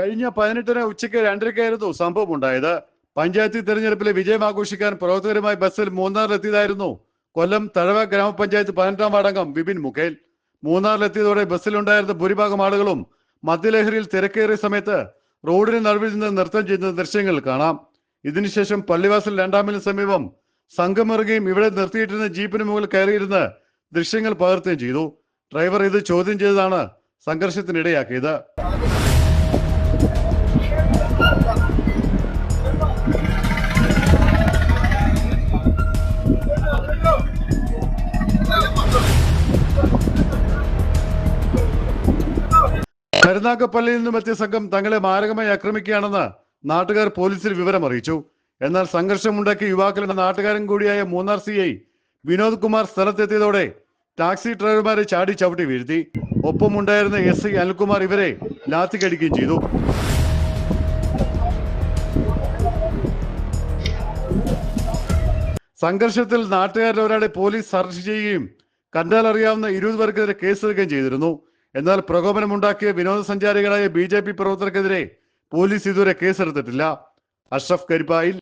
കഴിഞ്ഞ പതിനെട്ടിന് ഉച്ചയ്ക്ക് രണ്ടരയ്ക്കായിരുന്നു സംഭവം ഉണ്ടായത് പഞ്ചായത്ത് തെരഞ്ഞെടുപ്പിലെ വിജയം ആഘോഷിക്കാൻ പ്രവർത്തകരുമായി ബസ്സിൽ മൂന്നാറിലെത്തിയതായിരുന്നു കൊല്ലം തഴവ ഗ്രാമപഞ്ചായത്ത് പതിനെട്ടാം വാർഡംഗം വിപിൻ മുഖേൽ മൂന്നാറിലെത്തിയതോടെ ബസ്സിലുണ്ടായിരുന്ന ഭൂരിഭാഗം ആളുകളും മദ്യലഹരിയിൽ തിരക്കേറിയ സമയത്ത് റോഡിന് നടുവിൽ നിന്ന് നൃത്തം ചെയ്യുന്ന ദൃശ്യങ്ങൾ കാണാം. ഇതിനുശേഷം പള്ളിവാസൽ രണ്ടാമിന് സമീപം സംഘമിറങ്ങുകയും ഇവിടെ നിർത്തിയിട്ടിരുന്ന ജീപ്പിന് മുകളിൽ കയറിയിരുന്ന് ദൃശ്യങ്ങൾ പകർത്തുകയും ചെയ്തു. ഡ്രൈവർ ഇത് ചോദ്യം ചെയ്തതാണ് സംഘർഷത്തിനിടയാക്കിയത്. കരുനാഗപ്പള്ളിയിൽ നിന്നും എത്തിയ സംഘം തങ്ങളെ മാരകമായി ആക്രമിക്കുകയാണെന്ന് നാട്ടുകാർ പോലീസിൽ വിവരം അറിയിച്ചു. എന്നാൽ സംഘർഷമുണ്ടാക്കിയ യുവാക്കളുടെ നാട്ടുകാരൻ കൂടിയായ മൂന്നാർ സി ഐ വിനോദ് കുമാർ സ്ഥലത്തെത്തിയതോടെ ടാക്സി ഡ്രൈവർമാരെ ചാടി ചവിട്ടി വീഴ്ത്തി. ഒപ്പമുണ്ടായിരുന്ന എസ് ഐ അനിൽകുമാർ ഇവരെ ലാത്തിക്കടിക്കുകയും ചെയ്തു. സംഘർഷത്തിൽ നാട്ടുകാരിൽ ഒരാളെ പോലീസ് അറസ്റ്റ് ചെയ്യുകയും കണ്ടാലറിയാവുന്ന ഇരുപത് പേർക്കെതിരെ കേസെടുക്കുകയും ചെയ്തിരുന്നു. എന്നാൽ പ്രകോപനമുണ്ടാക്കിയ വിനോദസഞ്ചാരികളായ ബി ജെ പി പ്രവർത്തകർക്കെതിരെ പോലീസ് ഇതുവരെ കേസെടുത്തിട്ടില്ല. അഷ്റഫ് കരിപ്പായിൽ